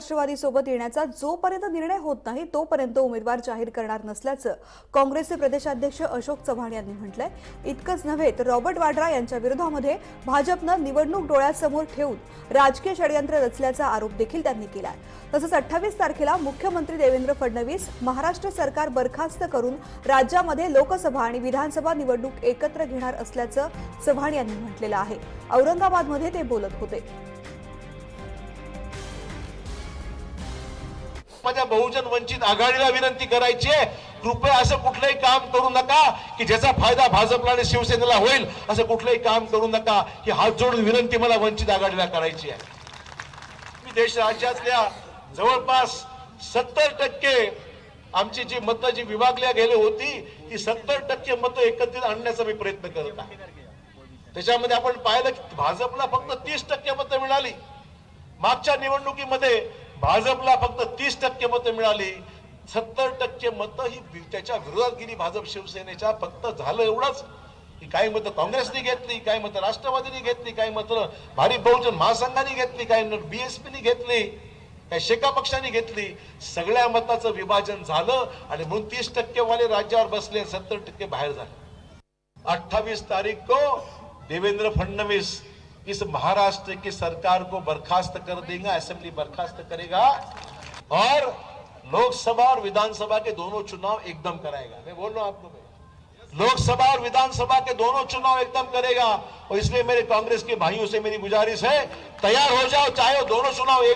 राष्ट्रवादी सोबत येण्याचा जोपर्यंत निर्णय होत नाही तोपर्यंत उमेदवार जाहीर करणार नसल्याचं काँग्रेसचे प्रदेशाध्यक्ष अशोक चव्हाण यांनी म्हटलंय. इतकंच नव्हे तर रॉबर्ट वाड्रा यांच्या विरोधामध्ये भाजपनं निवडणूक डोळ्यासमोर ठेवून राजकीय षडयंत्र रचल्याचा आरोप देखील त्यांनी केला तसंच अठ्ठावीस तारखेला मुख्यमंत्री देवेंद्र फडणवीस महाराष्ट्र सरकार बरखास्त करून राज्यामध्ये लोकसभा आणि विधानसभा निवडणूक एकत्र घेणार असल्याचं चव्हाण यांनी म्हटलेलं आहे. औरंगाबादमध्ये ते बोलत होते. माझ्या बहुजन वंचित आघाडीला विनंती करायची आहे. कृपया असं कुठलंही काम करू नका की ज्याचा फायदा भाजपला आणि शिवसेनेला होईल असं कुठलंही काम करू नका. ही हात जोडून विनंती मला वंचित आघाडीला करायची आहे. मी देश राज्यातल्या जवळपास सत्तर टक्के आमची जी मतं जी विभागल्या गेली होती ती सत्तर टक्के मतं एकत्रित आणण्याचा मी प्रयत्न करत आहे. त्याच्यामध्ये आपण पाहिलं की भाजपला फक्त तीस टक्के मतं मिळाली. मागच्या निवडणुकीमध्ये भाजपला फक्त तीस टक्के मतं मिळाली. सत्तर टक्के मतं ही त्याच्या विरोधात गेली भाजप शिवसेनेच्या. फक्त झालं एवढंच. काही मतं काँग्रेसने घेतली काही मतं राष्ट्रवादीने घेतली काही मतं भारी बहुजन महासंघाने घेतली काही बीएसपीने घेतली काही शेका पक्षाने घेतली. सगळ्या मताचं विभाजन झालं आणि म्हणून तीस टक्के वाले राज्यावर बसले सत्तर टक्के बाहेर झाले. 28 तारीख को देवेंद्र फडणवीस इस महाराष्ट्र की सरकार को बर्खास्त कर देगा, असेंबली बर्खास्त करेगा और लोकसभा और विधानसभा के दोनों चुनाव एकदम कराएगा। मैं बोल रहा हूँ आपको लोकसभा और विधानसभा के दोनों चुनाव एकदम करेगा और इसलिए मेरे कांग्रेस के भाइयों से मेरी गुजारिश है, तैयार हो जाओ, चाहे दोनों चुनाव एक